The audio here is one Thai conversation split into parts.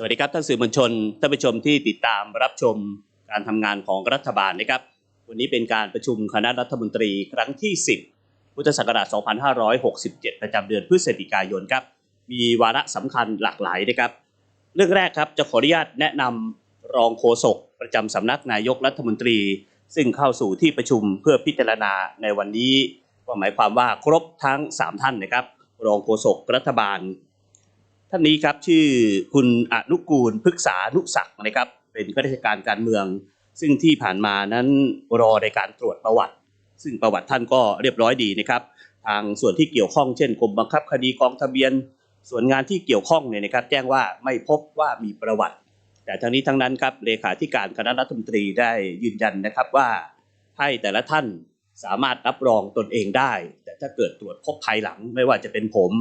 สวัสดีครับท่านสื่อมวลชนท่านผู้ชมที่ติดตามรับชมการทำงานของรัฐบาลนะครับ วันนี้เป็นการประชุมคณะรัฐมนตรีครั้งที่ 10 พุทธศักราช 2567 ประจำเดือนพฤศจิกายนครับ มีวาระสำคัญหลากหลายนะครับ เรื่องแรกครับจะขออนุญาตแนะนำรองโฆษกประจำสำนักนายกรัฐมนตรี ซึ่งเข้าสู่ที่ประชุมเพื่อพิจารณาในวันนี้ก็หมายความว่าครบทั้ง 3 ท่านนะครับ รองโฆษกรัฐบาล ท่านนี้ครับชื่อคุณอนุกูลพฤกษานุศักดิ์นะครับ เป็นข้าราชการการเมือง ซึ่งที่ผ่านมานั้นรอในการตรวจประวัติ ซึ่งประวัติท่านก็เรียบร้อยดีนะครับ ทางส่วนที่เกี่ยวข้องเช่นกรมบังคับคดีกองทะเบียน ส่วนงานที่เกี่ยวข้องเนี่ยนะครับ แจ้งว่าไม่พบว่ามีประวัติ แต่ทั้งนี้ทั้งนั้นครับเลขาธิการคณะรัฐมนตรีได้ยืนยันนะครับว่าให้แต่ละท่านสามารถรับรองตนเองได้ แต่ถ้าเกิดตรวจพบภายหลังไม่ว่าจะเป็นผม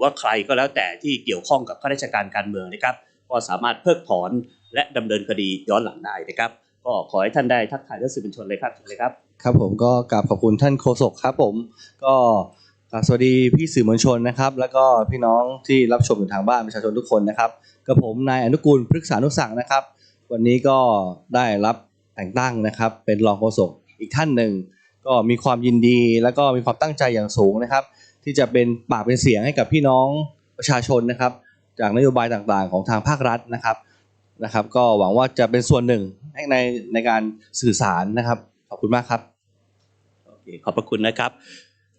รือว่าใครก็แล้วแต่ที่เกี่ยวข้องกับข้าราชการการเมืองนะครับ ก็สามารถเพิกถอนและดำเนินคดีย้อนหลังได้นะครับ ก็ขอให้ท่านได้ทักทายท่านสื่อมวลชนเลยครับเลยครับ ครับผมก็กราบขอบคุณท่านโฆษกครับผมก็กราบสวัสดีพี่สื่อมวลชนนะครับ แล้วก็พี่น้องที่รับชมอยู่ทางบ้านประชาชนทุกคนนะครับกับผมนายอนุกูลพฤกษานุศักดิ์นะครับ วันนี้ก็ได้รับแต่งตั้งนะครับ เป็นรองโฆษกอีกท่านหนึ่งก็มีความยินดีแล้วก็มีความตั้งใจอย่างสูงนะครับ ที่จะเป็นปากเป็นเสียงให้กับพี่น้องประชาชนนะครับ จากนโยบายต่างๆ ของทางภาครัฐนะครับนะครับ ก็หวังว่าจะเป็นส่วนหนึ่งให้ในในการสื่อสารนะครับ ขอบคุณมากครับโอเคขอบพระคุณนะครับ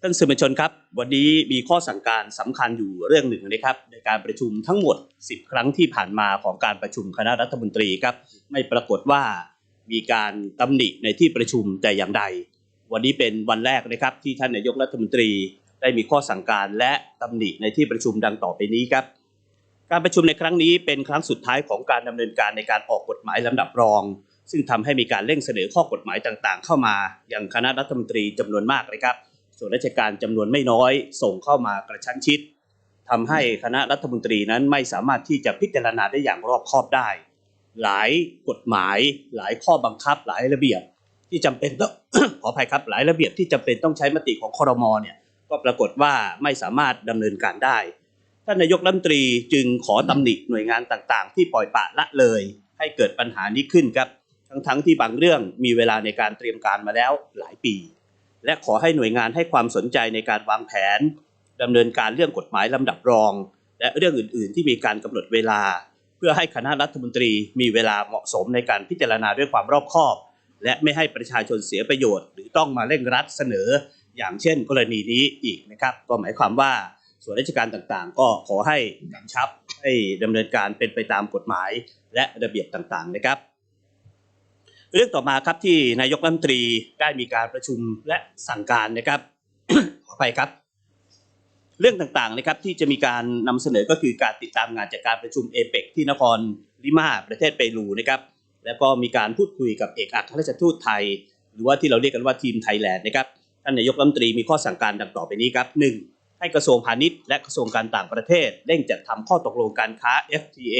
ท่านสื่อมวลชนครับ วันนี้มีข้อสั่งการสำคัญอยู่เรื่องหนึ่งนะครับ ในการประชุมทั้งหมด 10 ครั้งที่ผ่านมาของการประชุมคณะรัฐมนตรีครับ ไม่ปรากฏว่ามีการตำหนิในที่ประชุมแต่อย่างใด วันนี้เป็นวันแรกนะครับที่ท่านนายกรัฐมนตรี ได้มีข้อสั่งการและตำหนิในที่ประชุมดังต่อไปนี้ครับ การประชุมในครั้งนี้เป็นครั้งสุดท้ายของการดำเนินการในการออกกฎหมายลำดับรอง ซึ่งทำให้มีการเร่งเสนอข้อกฎหมายต่างๆ เข้ามาอย่างคณะรัฐมนตรีจำนวนมากเลยครับ ส่วนราชการจำนวนไม่น้อยส่งเข้ามากระชั้นชิดทำให้คณะรัฐมนตรีนั้นไม่สามารถที่จะพิจารณาได้อย่างรอบคอบได้ หลายกฎหมาย หลายข้อบังคับหลายระเบียบที่จำเป็นต้องขออภัยครับหลายระเบียบที่จำเป็นต้องใช้มติของคอรมอเนี่ย ก็ปรากฏว่าไม่สามารถดำเนินการได้ ท่านนายกรัฐมนตรีจึงขอตำหนิหน่วยงานต่างๆ ที่ปล่อยปะละเลย ให้เกิดปัญหานี้ขึ้นครับ ทั้งๆที่บางเรื่องมีเวลาในการเตรียมการมาแล้วหลายปี และขอให้หน่วยงานให้ความสนใจในการวางแผนดำเนินการเรื่องกฎหมายลำดับรอง และเรื่องอื่น ๆ ที่มีการกำหนดเวลา เพื่อให้คณะรัฐมนตรีมีเวลาเหมาะสมในการพิจารณาด้วยความรอบคอบและไม่ให้ประชาชนเสียประโยชน์ หรือต้องมาเร่งรัดเสนอ อย่างเช่นกรณีนี้อีกนะครับ ก็หมายความว่าส่วนราชการต่างๆ ก็ขอให้กำชับให้ดำเนินการเป็นไปตามกฎหมายและระเบียบต่างๆนะครับ เรื่องต่อมาครับที่นายกรัฐมนตรีได้มีการประชุมและสั่งการนะครับขอไปครับ เรื่องต่างๆนะครับที่จะมีการนำเสนอก็คือการติดตามงานจากการประชุมเอเปกที่นครลิมาประเทศเปรูนะครับ แล้วก็มีการพูดคุยกับเอกอัครราชทูตไทย หรือว่าที่เราเรียกกันว่าทีมไทยแลนด์นะครับ ท่านนายกรัฐมนตรีมีข้อสั่งการดังต่อไปนี้ครับหนึ่งให้กระทรวงพาณิชย์และกระทรวงการต่างประเทศเร่งจัดทำข้อตกลงการค้า FTA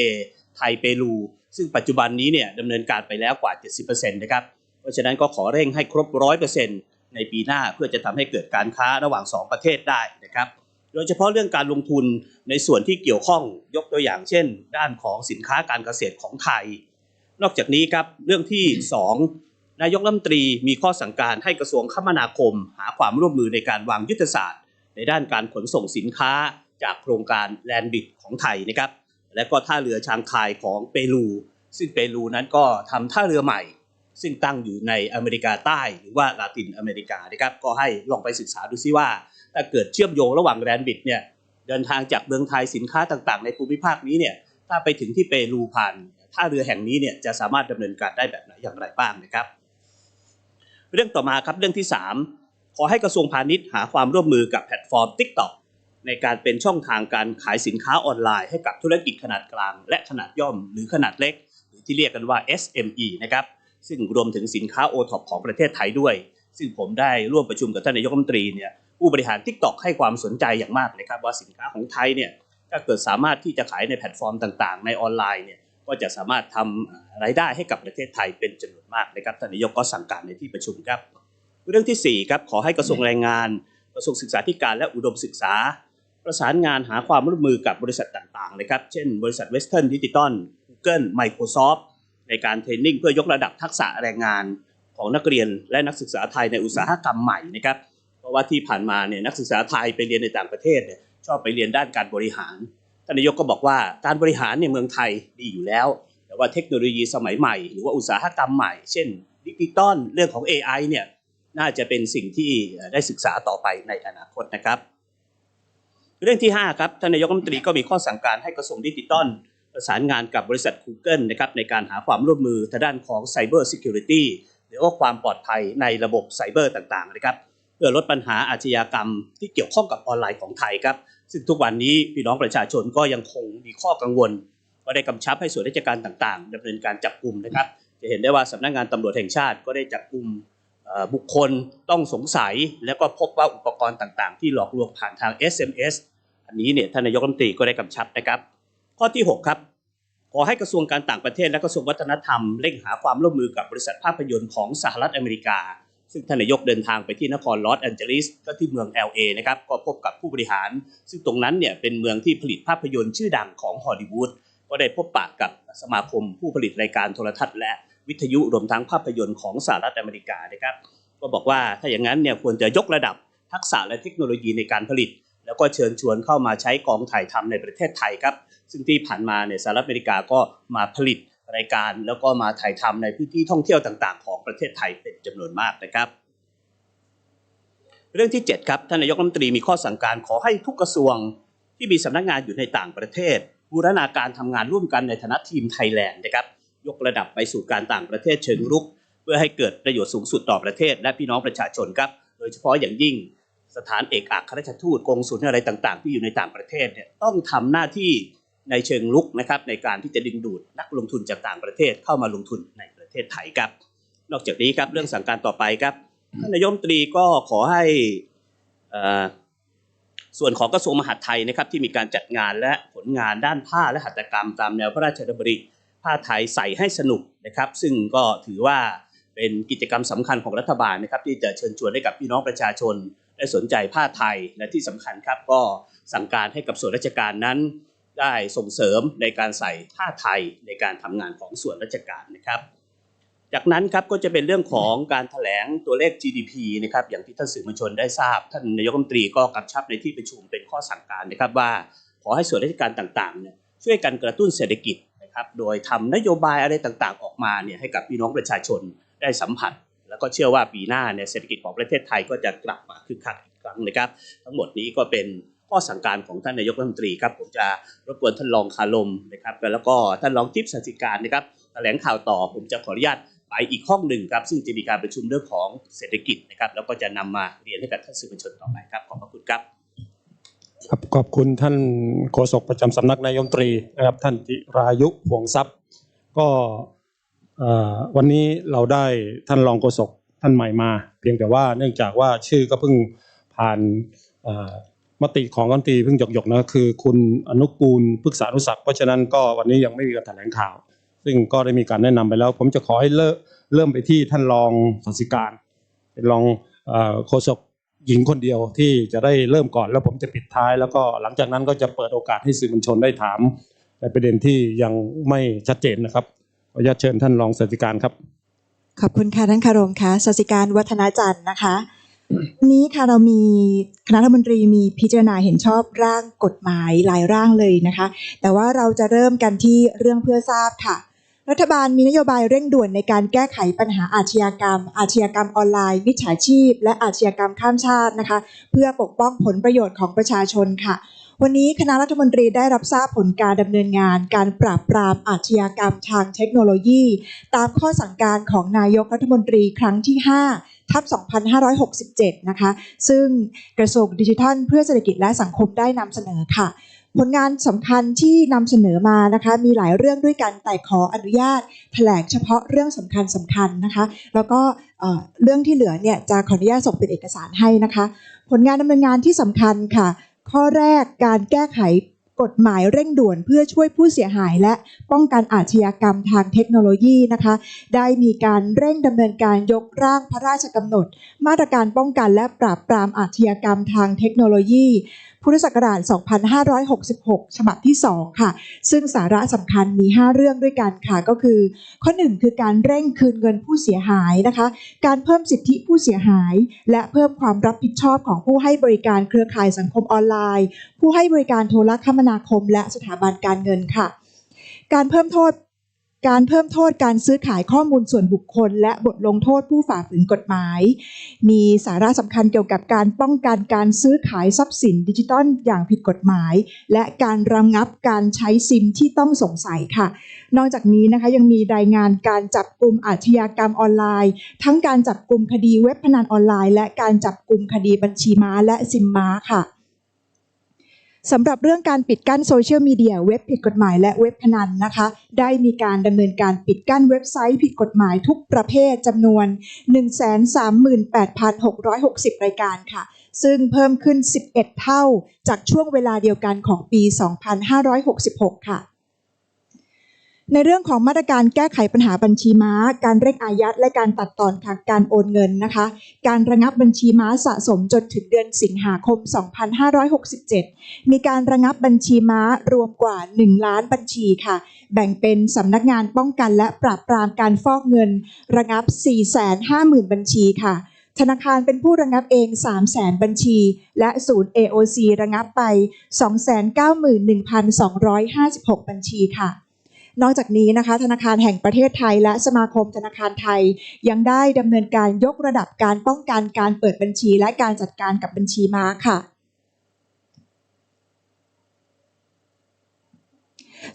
ไทยเปรู ซึ่งปัจจุบันนี้เนี่ยดำเนินการไปแล้วกว่า 70%นะครับ เพราะฉะนั้นก็ขอเร่งให้ครบ 100%ในปีหน้าเพื่อจะทำให้เกิดการค้าระหว่าง 2 ประเทศได้นะครับ โดยเฉพาะเรื่องการลงทุนในส่วนที่เกี่ยวข้องยกตัวอย่างเช่น ด้านของสินค้าการเกษตรของไทย นอกจากนี้ครับเรื่องที่ 2 นายกรัฐมนตรีมีข้อสั่งการให้กระทรวงคมนาคม หาความร่วมมือในการวางยุทธศาสตร์ ในด้านการขนส่งสินค้าจากโครงการแลนบิดของไทยนะครับ และก็ท่าเรือชางคายของเปรู ซึ่งเปรูนั้นก็ทำท่าเรือใหม่ ซึ่งตั้งอยู่ในอเมริกาใต้หรือว่าลาตินอเมริกานะครับก็ให้ลองไปศึกษาดูซิว่า ถ้าเกิดเชื่อมโยงระหว่างแลนบิดเนี่ยเดินทางจากเมืองไทยสินค้าต่างๆ ในภูมิภาคนี้เนี่ยถ้าไปถึงที่เปรูผ่านท่าเรือแห่งนี้เนี่ยจะสามารถดำเนินการได้แบบไหนอย่างไรบ้างนะครับ เรื่องต่อมาครับเรื่องที่ 3 ขอให้กระทรวงพาณิชย์หาความร่วมมือกับแพลตฟอร์ม TikTok ในการเป็นช่องทางการขายสินค้าออนไลน์ให้กับธุรกิจขนาดกลาง และขนาดย่อมหรือขนาดเล็ก หรือที่เรียกกันว่า SME นะครับซึ่งรวมถึงสินค้า o t o p ของประเทศไทยด้วย ซึ่งผมได้ร่วมประชุมกับท่านนายกรัฐมนตรีเนี่ยผู้บริหาร TikTok ให้ความสนใจอย่างมากเลยครับว่าสินค้าของไทยเนี่ยถ้าเกิดสามารถที่จะขายในแพลตฟอร์มต่างๆ ในออนไลน์เนี่ย ก็จะสามารถทำรายได้ให้กับประเทศไทยเป็นจำนวนมากนะครับท่านนายกก็สั่งการในที่ประชุมครับ เรื่องที่4ครับขอให้กระทรวงแรงงาน กระทรวงศึกษาธิการและอุดมศึกษา ประสานงานหาความร่วมมือกับบริษัทต่างๆเลยครับเช่นบริษัทเวสเทิร์นดิจิตอล Google Microsoft ในการเทรนนิ่งเพื่อยกระดับทักษะแรงงานของนักเรียนและนักศึกษาไทยในอุตสาหกรรมใหม่นะครับเพราะว่าที่ผ่านมาเนี่ยนักศึกษาไทยไปเรียนในต่างประเทศเนี่ยชอบไปเรียนด้านการบริหาร ท่านนายกก็บอกว่าการบริหารในเมืองไทยดีอยู่แล้ว แต่ว่าเทคโนโลยีสมัยใหม่ หรือว่าอุตสาหกรรมใหม่ เช่นดิจิตอลเรื่องของ AI เนี่ยน่าจะเป็นสิ่งที่ได้ศึกษาต่อไปในอนาคตนะครับ เรื่องที่ 5 ครับท่านนายกรัฐมนตรีก็มีข้อสั่งการให้กระทรวงดิจิทัลประสานงานกับบริษัท Google นะครับในการหาความร่วมมือทางด้านของ Cyber Security หรือว่าความปลอดภัยในระบบไซเบอร์ต่างๆนะครับ เพื่อลดปัญหาอาชญากรรมที่เกี่ยวข้องกับออนไลน์ของไทยครับ ซึ่งทุกวันนี้พี่น้องประชาชนก็ยังคงมีข้อกังวล ก็ได้กำชับให้ส่วนราชการต่างๆดำเนินการจับกลุ่มนะครับ จะเห็นได้ว่าสำนักงานตำรวจแห่งชาติก็ได้จับกลุ่มบุคคลต้องสงสัย แล้วก็พบว่าอุปกรณ์ต่างๆ ที่หลอกลวงผ่านทาง SMS อันนี้เนี่ยท่านนายกรัฐมนตรีก็ได้กำชับนะครับ ข้อที่ 6 ครับขอให้กระทรวงการต่างประเทศและกระทรวงวัฒนธรรมเร่งหาความร่วมมือกับบริษัทภาพยนตร์ของสหรัฐอเมริกา ซึ่งท่านนายกเดินทางไปที่นครลอสแอนเจลิสก็ที่เมือง LA นะครับก็พบกับผู้บริหาร ซึ่งตรงนั้นเนี่ยเป็นเมืองที่ผลิตภาพยนตร์ชื่อดังของฮอลลีวูดก็ได้พบปะกับสมาคมผู้ผลิตรายการโทรทัศน์ และวิทยุรวมทั้งภาพยนตร์ของสหรัฐอเมริกานะครับก็บอกว่าถ้าอย่างนั้นเนี่ยควรจะยกระดับทักษะและเทคโนโลยีในการผลิต แล้วก็เชิญชวนเข้ามาใช้กองถ่ายทำในประเทศไทยครับซึ่งที่ผ่านมาเนี่ยสหรัฐอเมริกาก็มาผลิต รายการแล้วก็มาถ่ายทำในพื้นที่ท่องเที่ยวต่าง ๆ ของประเทศไทยเป็นจำนวนมากนะครับ เรื่องที่ 7 ครับท่านนายกรัฐมนตรีมีข้อสั่งการขอให้ทุกกระทรวงที่มีสำนักงานอยู่ในต่างประเทศ บูรณาการทำงานร่วมกันในฐานะทีมไทยแลนด์นะครับยกระดับไปสู่การต่างประเทศเชิงรุก เพื่อให้เกิดประโยชน์สูงสุดต่อประเทศ และพี่น้องประชาชนครับ โดยเฉพาะอย่างยิ่งสถานเอกอัครราชทูตกงสุลอะไรต่าง ๆ ที่อยู่ในต่างประเทศเนี่ยต้องทำหน้าที่ ในเชิงลุกนะครับในการที่จะดึงดูดนักลงทุนจากต่างประเทศเข้ามาลงทุนในประเทศไทยครับ นอกจากนี้ครับเรื่องสั่งการต่อไปครับท่านนายมตรีก็ขอให้ส่วนของกระทรวงมหาดไทยนะครับที่มีการจัดงานและผลงานด้านผ้าและหัตถกรรมตามแนวพระราชดำริผ้าไทยใส่ให้สนุกนะครับ ซึ่งก็ถือว่าเป็นกิจกรรมสำคัญของรัฐบาลนะครับที่จะเชิญชวนให้กับพี่น้องประชาชนได้สนใจผ้าไทยและที่สำคัญครับก็สั่งการให้กับส่วนราชการนั้น ได้ส่งเสริมในการใส่ผ้าไทยในการทำงานของส่วนราชการนะครับ จากนั้นครับก็จะเป็นเรื่องของการแถลงตัวเลข GDP นะครับอย่างที่ท่านสื่อมวลชนได้ทราบ ท่านนายกรัฐมนตรีก็กำชับในที่ประชุมเป็นข้อสั่งการนะครับว่าขอให้ส่วนราชการต่างๆเนี่ยช่วยกันกระตุ้นเศรษฐกิจนะครับโดยทำนโยบายอะไรต่างๆ ออกมาเนี่ยให้กับพี่น้องประชาชนได้สัมผัส แล้วก็เชื่อว่าปีหน้าเนี่ยเศรษฐกิจของประเทศไทยก็จะกลับมาคึกคักอีกครั้งนะครับ ทั้งหมดนี้ก็เป็น ข้อสั่งการของท่านนายกรัฐมนตรีครับผมจะรบกวนท่านรองคารมนะครับแล้วก็ท่านรองทิพย์สันติการนะครับแถลงข่าวต่อผมจะขออนุญาตไปอีกห้องหนึ่งครับซึ่งจะมีการประชุมเรื่องของเศรษฐกิจนะครับแล้วก็จะนำมาเรียนให้กับท่านสื่อมวลชนต่อไปครับขอบพระคุณครับครับขอบคุณท่านโฆษกประจำสำนักนายกรัฐมนตรีนะครับท่านจิรายุห่วงทรัพย์ ก็วันนี้เราได้ท่านรองโฆษกท่านใหม่มา เพียงแต่ว่าเนื่องจากว่าชื่อก็เพิ่งผ่าน มติของรัฐมนตรีเพิ่งหยกๆนะคือ คุณอนุกูลพฤกษานุศักดิ์เพราะฉะนั้นก็วันนี้ยังไม่มีการแถลงข่าว ซึ่งก็ได้มีการแนะนำไปแล้ว ผมจะขอให้เริ่มเริ่มไปที่ท่านรองสันสิการเป็นรองอโฆษกหญิงคนเดียวที่จะได้เริ่มก่อนแล้วผมจะปิดท้าย แล้วก็หลังจากนั้นก็จะเปิดโอกาสให้สื่อมวลชนได้ถามในประเด็นที่ยังไม่ชัดเจนนะครับขออนุญาตเชิญท่านรองสันติการครับขอบคุณค่ะท่านคารมค่ะสัสิการวัฒนาจันทร์นะคะ นี้ค่ะเรามีคณะรัฐมนตรีมีพิจารณาเห็นชอบร่างกฎหมายหลายร่างเลยนะคะ แต่ว่าเราจะเริ่มกันที่เรื่องเพื่อทราบค่ะ รัฐบาลมีนโยบายเร่งด่วนในการแก้ไขปัญหาอาชญากรรม อาชญากรรมออนไลน์มิจฉาชีพ และอาชญากรรมข้ามชาตินะคะ เพื่อปกป้องผลประโยชน์ของประชาชนค่ะวันนี้คณะรัฐมนตรีได้รับทราบผลการดำเนินงาน การปราบปรามอาชญากรรมทางเทคโนโลยี ตามข้อสั่งการของนายกรัฐมนตรีครั้งที่ 5 ทับ 2567 นะคะ ซึ่งกระทรวงดิจิทัล เพื่อเศรษฐกิจและสังคมได้นำเสนอค่ะ ผลงานสำคัญที่นำเสนอมานะคะ มีหลายเรื่องด้วยกันแต่ขออนุญาตแถลงเฉพาะเรื่องสำคัญสำคัญนะคะ แล้วก็เอ่อเรื่องที่เหลือเนี่ยจะขออนุญาตส่งเป็นเอกสารให้นะคะ ผลงานดำเนินงานที่สำคัญค่ะ ข้อแรกการแก้ไข กฎหมายเร่งด่วนเพื่อช่วยผู้เสียหายและป้องกันอาชญากรรมทางเทคโนโลยีนะคะ ได้มีการเร่งดำเนินการยกร่างพระราชกำหนด มาตรการป้องกันและปราบปรามอาชญากรรมทางเทคโนโลยี พุทธศักราช 2566 ฉบับที่ 2 ค่ะ ซึ่งสาระสำคัญมี 5 เรื่องด้วยกันค่ะ ก็คือ ข้อ 1 คือการเร่งคืนเงินผู้เสียหายนะคะ การเพิ่มสิทธิผู้เสียหาย และเพิ่มความรับผิดชอบของผู้ให้บริการเครือข่ายสังคมออนไลน์ ผู้ให้บริการโทรคมนาคม และสถาบันการเงินค่ะการเพิ่มโทษ การเพิ่มโทษการซื้อขายข้อมูลส่วนบุคคล และบทลงโทษผู้ฝ่าฝืนกฎหมาย มีสาระสำคัญเกี่ยวกับการป้องกันการซื้อขายทรัพย์สินดิจิทัลอย่างผิดกฎหมาย และการระงับการใช้ซิมที่ต้องสงสัยค่ะ นอกจากนี้นะคะยังมีรายงานการจับกลุ่มอาชญากรรมออนไลน์ ทั้งการจับกลุ่มคดีเว็บพนันออนไลน์ และการจับกลุ่มคดีบัญชีม้าและซิมม้าค่ะ สำหรับเรื่องการปิดกั้นโซเชียลมีเดียเว็บผิดกฎหมายและเว็บพนันนะคะ ได้มีการดำเนินการปิดกั้นเว็บไซต์ผิดกฎหมายทุกประเภทจำนวน 138,660 รายการค่ะ ซึ่งเพิ่มขึ้น 11 เท่าจากช่วงเวลาเดียวกันของปี 2566 ค่ะ ในเรื่องของมาตรการแก้ไขปัญหาบัญชีม้า การเร่งอายัด และการตัดตอนทางการโอนเงินนะคะ การระงับบัญชีม้าสะสมจนถึงเดือนสิงหาคม 2567 มีการระงับบัญชีม้ารวมกว่า 1 ล้านบัญชีค่ะ แบ่งเป็นสำนักงานป้องกันและปราบปรามการฟอกเงิน ระงับ 450,000 บัญชีค่ะธนาคารเป็นผู้ระงับเอง 300,000บัญชี และศูนย์ AOC ระงับไป 291,256 บัญชีค่ะ นอกจากนี้นะคะธนาคารแห่งประเทศไทย และสมาคมธนาคารไทย ยังได้ดำเนินการยกระดับการป้องกันการเปิดบัญชี และการจัดการกับบัญชีม้าค่ะ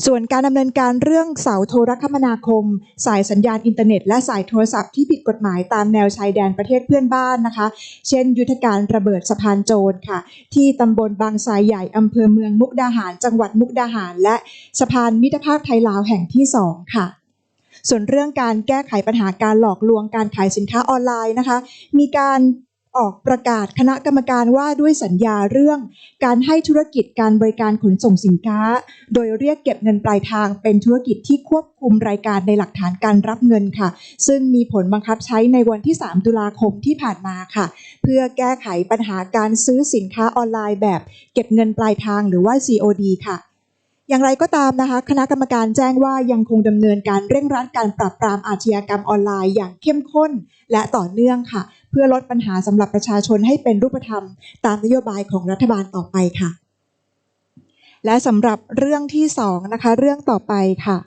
ส่วนการดำเนินการเรื่องเสาโทรคมนาคม สายสัญญาณอินเทอร์เน็ต และสายโทรศัพท์ที่ผิดกฎหมายตามแนวชายแดนประเทศเพื่อนบ้านนะคะ เช่น ยุทธการระเบิดสะพานโจรค่ะ ที่ตำบลบางทรายใหญ่อำเภอเมืองมุกดาหาร จังหวัดมุกดาหาร และสะพานมิตรภาพไทยลาวแห่งที่ 2 ค่ะส่วนเรื่องการแก้ไขปัญหาการหลอกลวงการขายสินค้าออนไลน์นะคะ มีการ ออกประกาศคณะกรรมการว่าด้วยสัญญาเรื่อง การให้ธุรกิจการบริการขนส่งสินค้า โดยเรียกเก็บเงินปลายทางเป็นธุรกิจที่ควบคุมรายการในหลักฐานการรับเงินค่ะ ซึ่งมีผลบังคับใช้ในวันที่ 3 ตุลาคมที่ผ่านมาค่ะ เพื่อแก้ไขปัญหาการซื้อสินค้าออนไลน์แบบ เก็บเงินปลายทางหรือว่า COD ค่ะ อย่างไรก็ตามนะคะ คณะกรรมการแจ้งว่ายังคงดำเนินการเร่งรัดการปราบปรามอาชญากรรมออนไลน์อย่างเข้มข้นและต่อเนื่องค่ะ เพื่อลดปัญหาสำหรับประชาชนให้เป็นรูปธรรม ตามนโยบายของรัฐบาลต่อไปค่ะ และสำหรับเรื่องที่สองนะคะเรื่องต่อไปค่ะ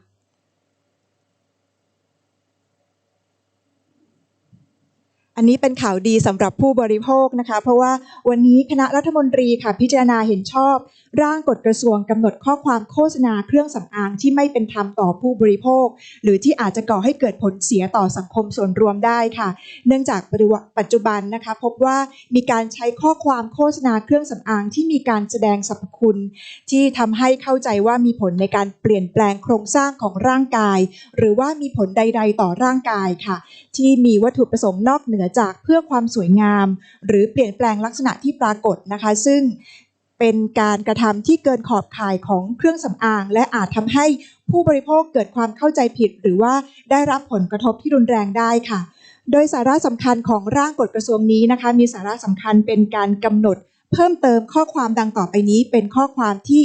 อันนี้เป็นข่าวดีสำหรับผู้บริโภคนะคะ เพราะว่าวันนี้คณะรัฐมนตรีค่ะพิจารณาเห็นชอบ ร่างกฎกระทรวงกำหนดข้อความโฆษณาเครื่องสำอางที่ไม่เป็นธรรมต่อผู้บริโภค หรือที่อาจจะก่อให้เกิดผลเสียต่อสังคมส่วนรวมได้ค่ะ เนื่องจากปัจจุบันนะคะ พบว่ามีการใช้ข้อความโฆษณาเครื่องสำอางที่มีการแสดงสรรพคุณ ที่ทำให้เข้าใจว่ามีผลในการเปลี่ยนแปลงโครงสร้างของร่างกาย หรือว่ามีผลใด ๆ ต่อร่างกายค่ะ ที่มีวัตถุประสงค์นอกเหนือจากเพื่อความสวยงาม หรือเปลี่ยนแปลงลักษณะที่ปรากฏนะคะ ซึ่งเป็นการกระทำที่เกินขอบข่ายของเครื่องสำอาง และอาจทำให้ผู้บริโภคเกิดความเข้าใจผิด หรือว่าได้รับผลกระทบที่รุนแรงได้ค่ะ โดยสาระสำคัญของร่างกฎกระทรวงนี้นะคะ มีสาระสำคัญเป็นการกำหนด เพิ่มเติมข้อความดังต่อไปนี้ เป็นข้อความที่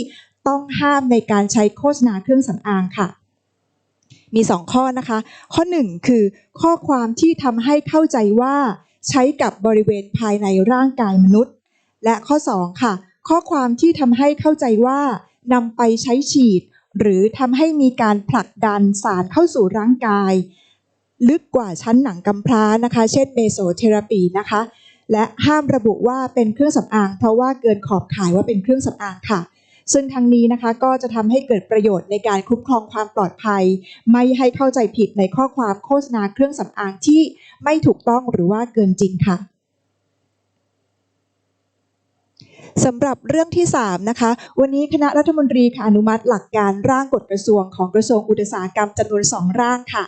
ต้องห้ามในการใช้โฆษณาเครื่องสำอางค่ะ มี 2 ข้อนะคะ ข้อ 1 คือข้อความที่ทำให้เข้าใจว่าใช้กับบริเวณภายในร่างกายมนุษย์ และข้อ 2 ค่ะ ข้อความที่ทำให้เข้าใจว่านำไปใช้ฉีด หรือทำให้มีการผลักดันสารเข้าสู่ร่างกาย ลึกกว่าชั้นหนังกำพร้านะคะ เช่นเมโซเทราปีนะคะ และห้ามระบุว่าเป็นเครื่องสำอาง เพราะว่าเกินขอบข่ายว่าเป็นเครื่องสำอางค่ะ ซึ่งทางนี้นะคะก็จะทำให้เกิดประโยชน์ในการคุ้มครองความปลอดภัย ไม่ให้เข้าใจผิดในข้อความโฆษณาเครื่องสำอางที่ไม่ถูกต้องหรือว่าเกินจริงค่ะสำหรับเรื่องที่ 3 นะคะ วันนี้คณะรัฐมนตรีค่ะอนุมัติหลักการร่างกฎกระทรวงของกระทรวงอุตสาหกรรมจำนวน 2 ร่างค่ะ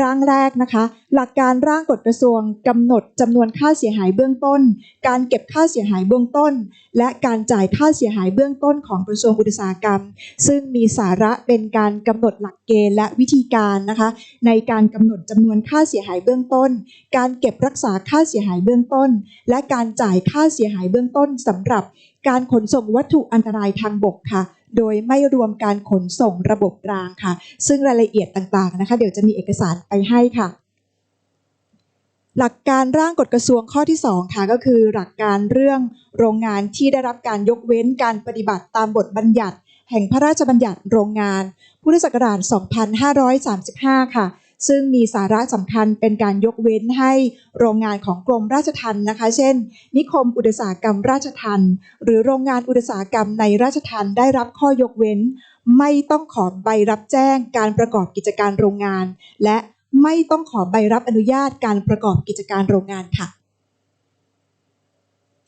ร่างแรกนะคะ หลักการร่างกฎกระทรวงกำหนดจำนวนค่าเสียหายเบื้องต้น การเก็บค่าเสียหายเบื้องต้น และการจ่ายค่าเสียหายเบื้องต้นของกระทรวงอุตสาหกรรม ซึ่งมีสาระเป็นการกำหนดหลักเกณฑ์และวิธีการนะคะในการกำหนดจำนวนค่าเสียหายเบื้องต้น การเก็บรักษาค่าเสียหายเบื้องต้น และการจ่ายค่าเสียหายเบื้องต้นสำหรับ การขนส่งวัตถุอันตรายทางบกค่ะโดยไม่รวมการขนส่งระบบรางค่ะ ซึ่งรายละเอียดต่างๆนะคะ เดี๋ยวจะมีเอกสารไปให้ค่ะ หลักการร่างกฎกระทรวงข้อที่ 2 ค่ะก็คือหลักการเรื่องโรงงานที่ได้รับการยกเว้นการปฏิบัติตามบทบัญญัติ แห่งพระราชบัญญัติโรงงาน พุทธศักราช 2535 ค่ะ ซึ่งมีสาระสำคัญเป็นการยกเว้นให้โรงงานของกรมราชทัณฑ์นะคะ เช่น นิคมอุตสาหกรรมราชทัณฑ์หรือโรงงานอุตสาหกรรมในราชทัณฑ์ได้รับข้อยกเว้น ไม่ต้องขอใบรับแจ้งการประกอบกิจการโรงงาน และ ไม่ต้องขอใบรับอนุญาตการประกอบกิจการโรงงานค่ะ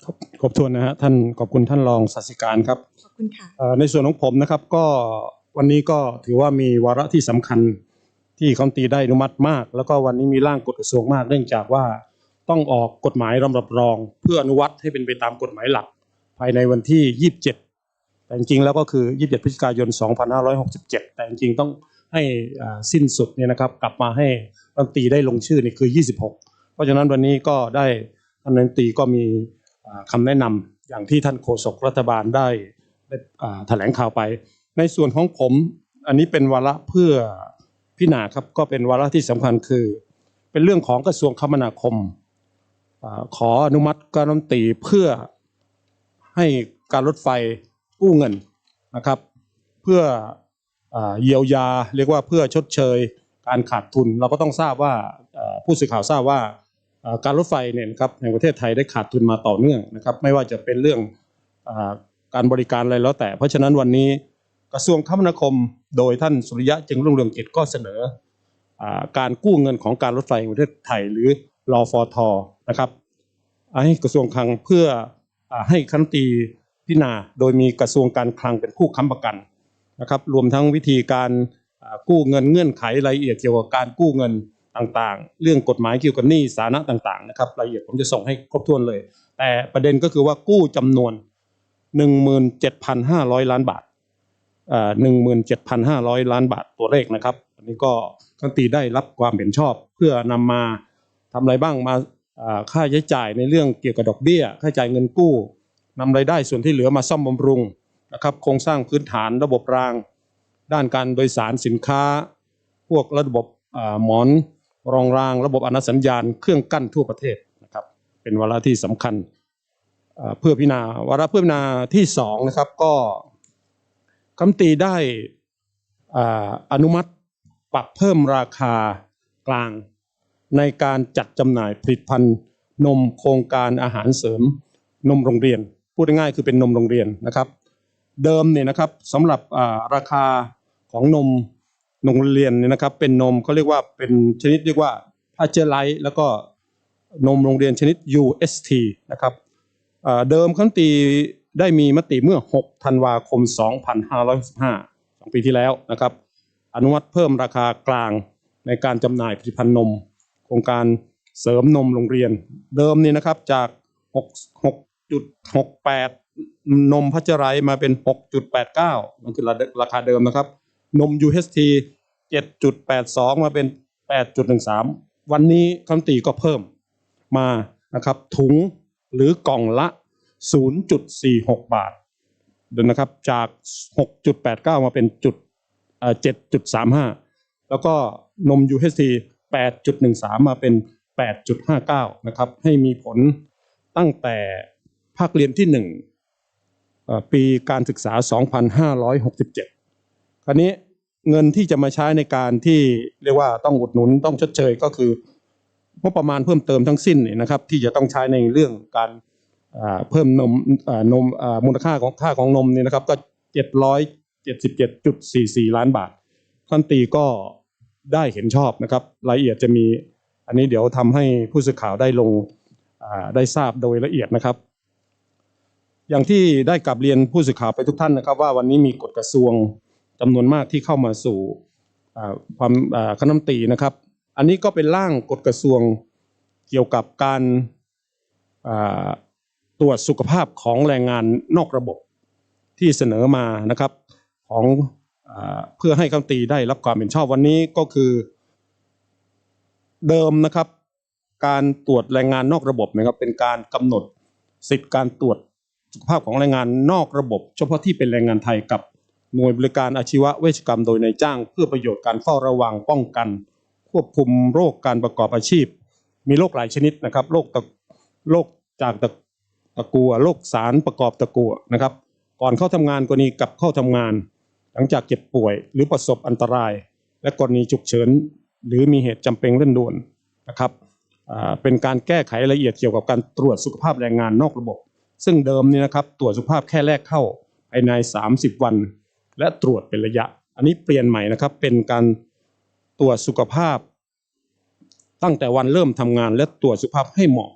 ครบครบถ้วนนะฮะท่านขอบคุณท่านรองศาสิการครับขอบคุณค่ะเอ่อในส่วนของผมนะครับก็วันนี้ก็ถือว่ามีวาระที่สำคัญที่คำตีได้อนุมัติมาก แล้วก็วันนี้มีร่างกฎกระทรวงมาก เนื่องจากว่าต้องออกกฎหมายรำรับรอง เพื่ออนุวัตให้เป็นไปตามกฎหมายหลัก ภายในวันที่ 27 แต่จริงๆแล้วก็คือ 27 พฤศจิกายน 2567 แต่จริงๆต้อง ให้สิ้นสุดเนี่ยนะครับ กลับมาให้รัฐมนตรีได้ลงชื่อนี่คือ 26 เพราะฉะนั้นวันนี้ก็ได้ท่านรัฐมนตรีก็มีอ่าคำแนะนำอย่างที่ท่านโฆษกรัฐบาลได้ได้อ่าแถลงข่าวไป ในส่วนของผมอันนี้เป็นวาระเพื่อพิจารณาครับก็เป็นวาระที่สำคัญคือ เป็นเรื่องของกระทรวงคมนาคมอขออนุมัติการรัฐมนตรีเพื่อให้การรถไฟกู้เงินนะครับ เพื่อ เยียวยาเรียกว่าเพื่อชดเชยการขาดทุน เราก็ต้องทราบว่าผู้สื่อข่าวทราบว่าการรถไฟเนี่ยนะครับแห่งประเทศไทยได้ขาดทุนมาต่อเนื่องนะครับ ไม่ว่าจะเป็นเรื่องอการบริการอะไรแล้วแต่ เพราะฉะนั้นวันนี้กระทรวงคมนาคม โดยท่านสุริยะจึงรุ่งเรืองกิจก็เสนออการกู้เงินของการรถไฟแห่งประเทศไทยหรือรอฟทนะครับให้กระทรวงคลังเพื่ออให้คณะรัฐมนตีพิจารณาโดยมีกระทรวงการคลังเป็นผู้ค้ำประกัน นะครับรวมทั้งวิธีการกู้เงินเงื่อนไขรายละเอียดเกี่ยวกับการกู้เงินต่างๆ เรื่องกฎหมายเกี่ยวกับหนี้สาระต่างๆนะครับรายละเอียดผมจะส่งให้ครบถ้วนเลย แต่ประเด็นก็คือว่ากู้จำนวน 17,500 ล้านบาทอ่า17,500ล้านบาทตัวเลขนะครับอันนี้ก็ทันตีได้รับความเห็นชอบ เพื่อนำมาทำอะไรบ้างมาค่าใช้จ่ายในเรื่องเกี่ยวกับดอกเบี้ย ค่าใช้จ่ายเงินกู้นำรายได้ส่วนที่เหลือมาซ่อมบำรุง นะครับโครงสร้างพื้นฐานระบบราง ด้านการโดยสารสินค้า พวกระบบหมอนรองราง ระบบอนาสัญญาณ เครื่องกั้นทั่วประเทศนะครับเป็นวาระที่สำคัญเพื่อพิจารณาวาระเพื่อพิจารณาที่สองนะครับก็คำตีได้อ่าอนุมัติปรับเพิ่มราคากลาง ในการจัดจำหน่ายผลิตภัณฑ์นมโครงการอาหารเสริมนมโรงเรียน พูดง่ายๆคือเป็นนมโรงเรียนนะครับ เดิมเนี่ยนะครับสำหรับราคาของนมโรงเรียนเนี่ยนะครับ เป็นนมเขาเรียกว่าเป็นชนิดเรียกว่าพาเจอร์ไลท์แล้วก็นมโรงเรียนชนิด UST นะครับเดิมคันตีได้มีมติเมื่อ 6 ธันวาคม 2565สองปีที่แล้วนะครับ อนุมัติเพิ่มราคากลางในการจำหน่ายผลิตภัณฑ์นม โครงการเสริมนมโรงเรียน เดิมเนี่ยนะครับจาก 6 6.68 นมพัชไรมาเป็น 6.89นั่นคือราคาเดิมนะครับ นม UHT 7.82 มาเป็น 8.13 วันนี้คำตีก็เพิ่มมานะครับ ถุงหรือกล่องละ 0.46 บาทเดินนะครับจาก 6.89 มาเป็นจุดเอ่อ7.35 แล้วก็นม UHT 8.13 มาเป็น 8.59 นะครับ ให้มีผลตั้งแต่ภาคเรียนที่1เอ่อ ปีการศึกษา 2567 คราวนี้เงินที่จะมาใช้ในการที่เรียกว่าต้องอุดหนุนต้องชดเชยก็คืองบประมาณเพิ่มเติมทั้งสิ้นนะครับ ที่จะต้องใช้ในเรื่องการเพิ่มนมนมมูลค่าของค่าของนมเนี่ยนะครับก็ 777.44 ล้านบาท ท่านตีก็ได้เห็นชอบนะครับ รายละเอียดจะมีอันนี้เดี๋ยวทำให้ผู้สื่อข่าวได้ลงได้ทราบโดยละเอียดนะครับ อย่างที่ได้กลับเรียนผู้สื่อข่าวไปทุกท่านนะครับ ว่าวันนี้มีกฎกระทรวงจำนวนมากที่เข้ามาสู่ความคณะรัฐมนตรีนะครับ อันนี้ก็เป็นร่างกฎกระทรวงเกี่ยวกับการตรวจสุขภาพของแรงงานนอกระบบที่เสนอมานะครับของอเพื่อให้คณะรันตีได้รับความเห็นชอบวันนี้ก็คือ เดิมนะครับ การตรวจแรงงานนอกระบบนะครับเป็นการกำหนดสิทธิการตรวจ สุขภาพของแรงงานนอกระบบ เฉพาะที่เป็นแรงงานไทยกับหน่วยบริการอาชีวเวชกรรมโดยนายจ้าง เพื่อประโยชน์การเฝ้าระวังป้องกัน ควบคุมโรคการประกอบอาชีพ มีโรคหลายชนิดนะครับโรคตะโรคจากตะตะกัวโรคสารประกอบตะกัวนะครับ ก่อนเข้าทำงานกรณีกลับเข้าทำงาน หลังจากเจ็บป่วย หรือประสบอันตราย และกรณีฉุกเฉินหรือมีเหตุจำเป็นเร่งด่วนนะครับเป็นการแก้ไขรายละเอียดเกี่ยวกับการตรวจสุขภาพแรงงานนอกระบบ ซึ่งเดิมนี่นะครับตรวจสุขภาพแค่แรกเข้าภายใน 30 วัน และตรวจเป็นระยะ อันนี้เปลี่ยนใหม่นะครับเป็นการตรวจสุขภาพ ตั้งแต่วันเริ่มทำงาน และตรวจสุขภาพให้เหมาะ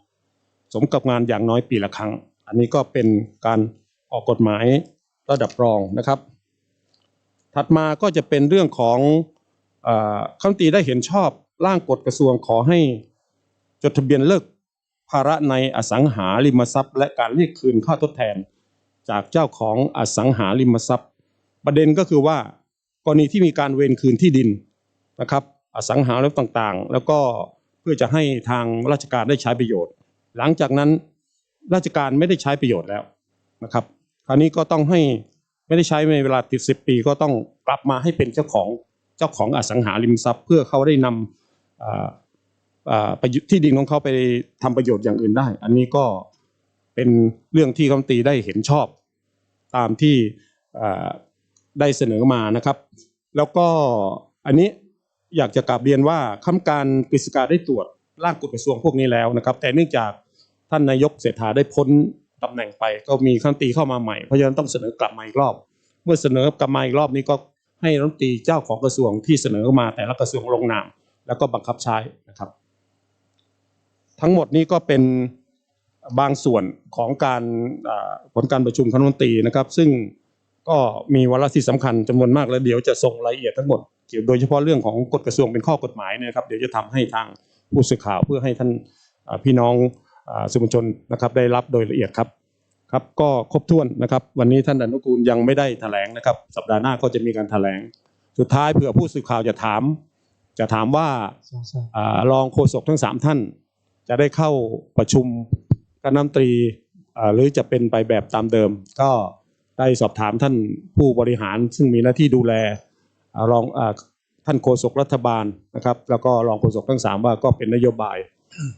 สมกับงานอย่างน้อยปีละครั้ง อันนี้ก็เป็นการออกกฎหมายระดับรองนะครับ ถัดมาก็จะเป็นเรื่องของอ่อคำตีได้เห็นชอบร่างกฎกระทรวงขอให้จดทะเบียนเลิก ภาระในอสังหาริมทรัพย์ และการเรียกคืนค่าทดแทน จากเจ้าของอสังหาริมทรัพย์ ประเด็นก็คือว่ากรณีที่มีการเวรคืนที่ดินนะครับอสังหาริมทรัพย์ต่างๆ แล้วก็เพื่อจะให้ทางราชการได้ใช้ประโยชน์ หลังจากนั้นราชการไม่ได้ใช้ประโยชน์แล้วนะครับคราวนี้ก็ต้องให้ไม่ได้ใช้ในเวลาติดสิบปีก็ต้องกลับมาให้เป็นเจ้าของเจ้าของอสังหาริมทรัพย์ เพื่อเขาได้นำ ที่ดินของเขาไปทำประโยชน์อย่างอื่นได้ อันนี้ก็เป็นเรื่องที่คำตีได้เห็นชอบตามที่ได้เสนอมานะครับ แล้วก็อันนี้อยากจะกลับเรียนว่าคำการกฤษฎีกาได้ตรวจร่างกฎกระทรวงพวกนี้แล้วนะครับ แต่เนื่องจากท่านนายกเศรษฐาได้พ้นตำแหน่งไป ก็มีคำตีเข้ามาใหม่เพราะฉะนั้นต้องเสนอกลับมาอีกรอบ เมื่อเสนอกลับมาอีกรอบนี้ก็ให้รัฐมนตรีเจ้าของกระทรวงที่เสนอมาแต่ละกระทรวงลงนาม แล้วก็บังคับใช้นะครับ ทั้งหมดนี้ก็เป็นบางส่วนของการอ่าผลการประชุมคณะรัฐมนตรีนะครับ ซึ่งก็มีวาระที่สำคัญจำนวนมากแล้วเดี๋ยวจะส่งรายละเอียดทั้งหมดเกี่ยวโดยเฉพาะเรื่องของกฎกระทรวงเป็นข้อกฎหมายเนยนะครับ เดี๋ยวจะทำให้ทางผู้สื่อข่าวเพื่อให้ท่านอ่าพี่น้องอ่าสื่อมวลชนนะครับ ได้รับโดยละเอียดครับครับก็ครบถ้วนนะครับ วันนี้ท่านอนุกูลยังไม่ได้แถลงนะครับ สัปดาห์หน้าก็จะมีการแถลง สุดท้ายเผื่อผู้สื่อข่าวจะถาม จะถามว่าอ่ารองโฆษกทั้งสามท่าน จะได้เข้าประชุมคณะรัฐมนตรีอ่าหรือจะเป็นไปแบบตามเดิม ก็ได้สอบถามท่านผู้บริหารซึ่งมีหน้าที่ดูแลอ่ารองอาท่านโฆษกรัฐบาลนะครับ แล้วก็รองโฆษกทั้งสามว่าก็เป็นนโยบาย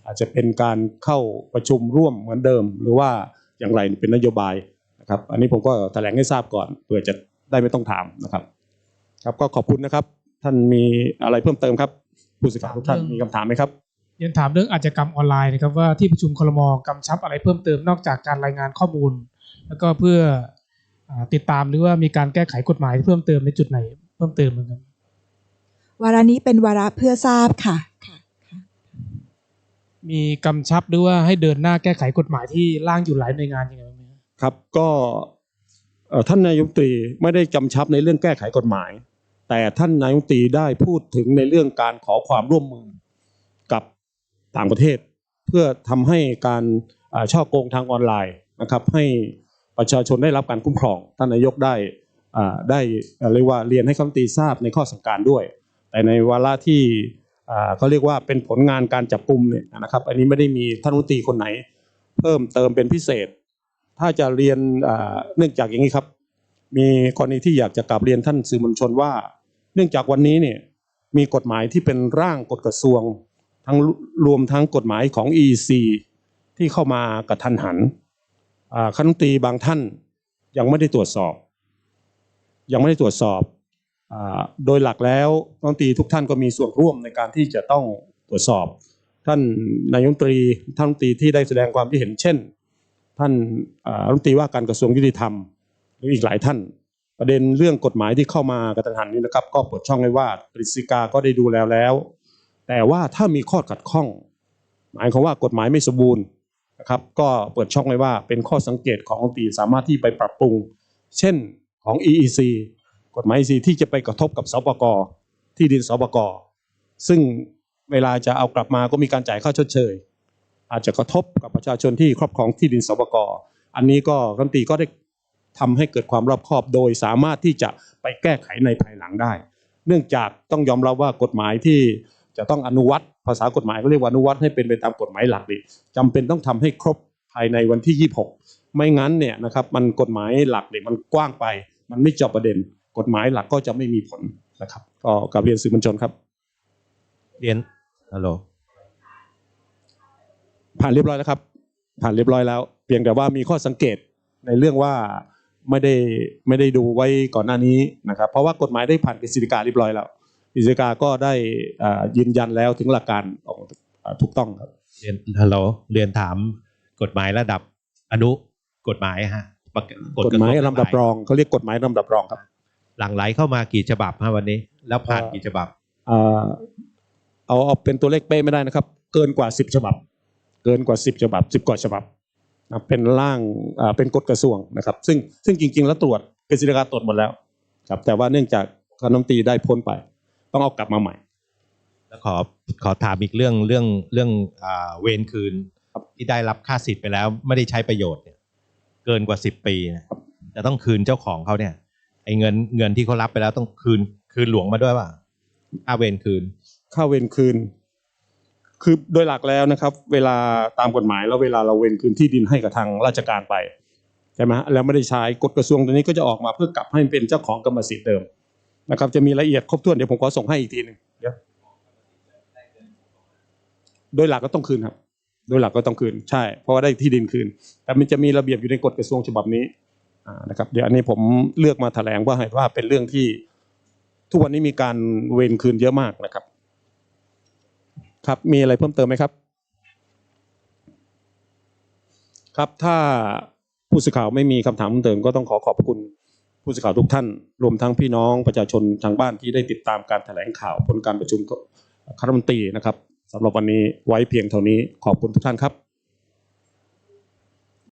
อาจจะเป็นการเข้าประชุมร่วมเหมือนเดิม หรือว่าอย่างไรเป็นนโยบายนะครับ อันนี้ผมก็แถลงให้ทราบก่อนเพื่อจะได้ไม่ต้องถามนะครับ ครับก็ขอบคุณนะครับ ท่านมีอะไรเพิ่มเติมครับ ผู้สื่อข่าวทุกท่านมีคำถามไหมครับเรี ยนถามเรื่องอาชญากรรมออนไลน์นะครับว่าที่ประชุมคลมกำชับอะไรเพิ่มเติมนอกจากการรายงานข้อมูล แล้วก็เพื่ออ่าติดตามหรือว่ามีการแก้ไขกฎหมายเพิ่มเติมในจุดไหนเพิ่มเติมเหมือนกันวาระนี้เป็นวาระเพื่อทราบค่ะค่ะมีกำชับหรือว่าให้เดินหน้าแก้ไขกฎหมายที่ร่างอยู่หลายหน่วยงานยังไงบ้างไหมครับครับก็เอ่อท่านนายกรัฐมนตรีไม่ได้กำชับในเรื่องแก้ไขกฎหมาย แต่ท่านนายกรัฐมนตรีได้พูดถึงในเรื่องการขอความร่วมมือกับ ต่างประเทศ เพื่อทำให้การช่อโกงทางออนไลน์นะครับ ให้ประชาชนได้รับการคุ้มครองท่านนายกได้ได้เรียกว่าเรียนให้คณะรัฐมตีทราบในข้อสั่งการด้วย แต่ในวาระที่เขาเรียกว่าเป็นผลงานการจับกลุ่มเนี่ยนะครับ อันนี้ไม่ได้มีท่านรัฐมนตรีคนไหน เพิ่มเติมเป็นพิเศษ ถ้าจะเรียนเนื่องจากอย่างนี้ครับ มีกรณีที่อยากจะกลับเรียนท่านสื่อมวลชนว่า เนื่องจากวันนี้เนี่ยมีกฎหมายที่เป็นร่างกฎกระทรวง ทั้งรวมทั้งกฎหมายของ EC ที่เข้ามากระทันหันอ่าคณะรัฐมนตรีบางท่านยังไม่ได้ตรวจสอบ ยังไม่ได้ตรวจสอบอโดยหลักแล้วรัฐมนตรีทุกท่านก็มีส่วนร่วมในการที่จะต้องตรวจสอบ ท่านนายกรัฐมนตรีท่านรัฐมนตรีที่ได้แสดงความคิดเห็น เช่น ท่านรัฐมนตรีว่าการกระทรวงยุติธรรมหรืออีกหลายท่าน ประเด็นเรื่องกฎหมายที่เข้ามากระทันหันนี้นะครับ ก็เปิดช่องให้ว่ากฤษฎีกาก็ได้ดูแล้วแล้ว แต่ว่าถ้ามีข้อขัดข้อง หมายความว่ากฎหมายไม่สมบูรณ์นะครับ ก็เปิดช่องไว้ว่าเป็นข้อสังเกตของรัฐมนตีสามารถที่ไปปรับปรุง เช่นของ EEC กฎหมาย EEC ที่จะไปกระทบกับสปกที่ดินสปกซึ่งเวลาจะเอากลับมาก็มีการจ่ายค่าชดเชย อาจจะกระทบกับประชาชนที่ครอบครองที่ดินสปกอันนี้ก็รัฐมนตรีก็ได้ทำให้เกิดความรอบคอบโดยสามารถที่จะไปแก้ไขในภายหลังได้ เนื่องจากต้องยอมรับว่ากฎหมายที่ จะต้องอนุวัตภาษากฎหมายเขาเรียกว่าอนุวัตให้เป็นไปตามกฎหมายหลักดิจำเป็นต้องทำให้ครบภายในวันที่ 26 ไม่งั้นเนี่ยนะครับมันกฎหมายหลักเนี่ยมันกว้างไป มันไม่เจาะประเด็น กฎหมายหลักก็จะไม่มีผลนะครับ ก็กลับเรียนสื่อมวลชนครับ เรียนฮัลโหลผ่านเรียบร้อยแล้วครับ ผ่านเรียบร้อยแล้ว เพียงแต่ว่ามีข้อสังเกตในเรื่องว่าไม่ได้ไม่ได้ดูไว้ก่อนหน้านี้นะครับ เพราะว่ากฎหมายได้ผ่านกฤษฎีกาเรียบร้อยแล้ว กฤษฎีกาก็ได้อ่ายืนยันแล้วถึงหลักการออกอ่าถูกต้องครับเรียนฮัลโหลเรียนถามกฎหมายระดับอนุกฎหมายฮะประกกฎหมายกระทรวงลำดับรองเขาเรียกกฎหมายลำดับรองครับ หลั่งไหลเข้ามากี่ฉบับฮะวันนี้ แล้วผ่านกี่ฉบับอ่าเอาเอาเป็นตัวเลขเป๊ะไม่ได้นะครับ เกินกว่าสิบฉบับ เกินกว่าสิบฉบับสิบกว่าฉบับนะเป็นร่างอ่าเป็นกฎกระทรวงนะครับ ซึ่งซึ่งจริง ๆ แล้วตรวจกฤษฎีกาตรวจหมดแล้วครับแต่ว่าเนื่องจากคณะรัฐมนตรีได้พ้นไป ต้องเอากลับมาใหม่ แล้วขอขอถามอีกเรื่องเรื่องเรื่องอ่าเวรคืนที่ได้รับค่าสิทธิ์ไปแล้วไม่ได้ใช้ประโยชน์เนี่ยเกินกว่าสิบปีเนี่ยจะต้องคืนเจ้าของเขาเนี่ยไอ้เงินเงินที่เขารับไปแล้วต้องคืนคืนหลวงมาด้วยป่ะค่าเวรคืนค่าเวรคืน คือโดยหลักแล้วนะครับ เวลาตามกฎหมายแล้วเวลาเราเวรคืนที่ดินให้กับทางราชการไปใช่ไหมฮะแล้วไม่ได้ใช้กฎกระทรวงตัวนี้ก็จะออกมาเพื่อกลับให้เป็นเจ้าของกรรมสิทธิ์เดิม นะครับจะมีรายละเอียดครบถ้วนเดี๋ยวผมขอส่งให้อีกทีหนึ่งเดี๋ยวโดยหลักก็ต้องคืนครับ โดยหลักก็ต้องคืน ใช่ เพราะว่าได้ที่ดินคืน แต่มันจะมีระเบียบอยู่ในกฎกระทรวงฉบับนี้อ่านะครับ เดี๋ยวอันนี้ผมเลือกมาแถลงว่าให้ว่าเป็นเรื่องที่ทุกวันนี้มีการเวรคืนเยอะมากนะครับ ครับมีอะไรเพิ่มเติมไหมครับ ครับถ้าผู้สื่อข่าวไม่มีคำถามเพิ่มเติมก็ต้องขอขอบคุณ ผู้สื่อข่าวทุกท่าน รวมทั้งพี่น้องประชาชนทางบ้านที่ได้ติดตามการแถลงข่าวผลการประชุมคณะรัมนตรีนะครับสำหรับวันนี้ไว้เพียงเท่านี้ขอบคุณทุกท่านครับ